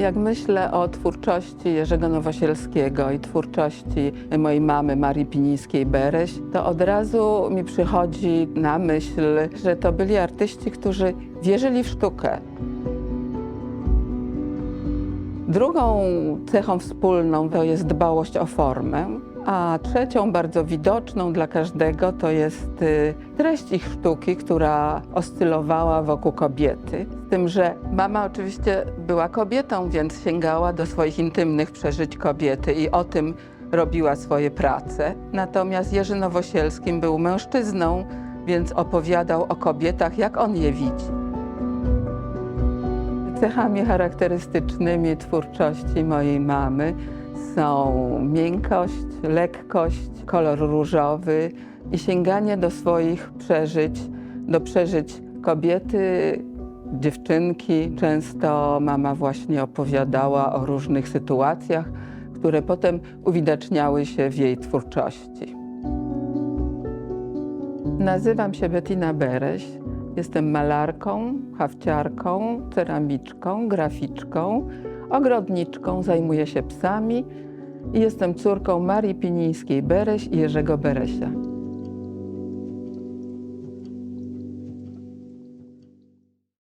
Jak myślę o twórczości Jerzego Nowosielskiego i twórczości mojej mamy Marii Pinińskiej-Bereś, to od razu mi przychodzi na myśl, że to byli artyści, którzy wierzyli w sztukę. Drugą cechą wspólną to jest dbałość o formę, a trzecią, bardzo widoczną dla każdego, to jest y, treść ich sztuki, która oscylowała wokół kobiety. Z tym, że mama oczywiście była kobietą, więc sięgała do swoich intymnych przeżyć kobiety i o tym robiła swoje prace. Natomiast Jerzy Nowosielskim był mężczyzną, więc opowiadał o kobietach, jak on je widzi. Cechami charakterystycznymi twórczości mojej mamy są miękkość, lekkość, kolor różowy i sięganie do swoich przeżyć, do przeżyć kobiety, dziewczynki. Często mama właśnie opowiadała o różnych sytuacjach, które potem uwidaczniały się w jej twórczości. Nazywam się Bettina Bereś. Jestem malarką, hawciarką, ceramiczką, graficzką, ogrodniczką, zajmuję się psami i jestem córką Marii Pinińskiej-Bereś i Jerzego Beresia.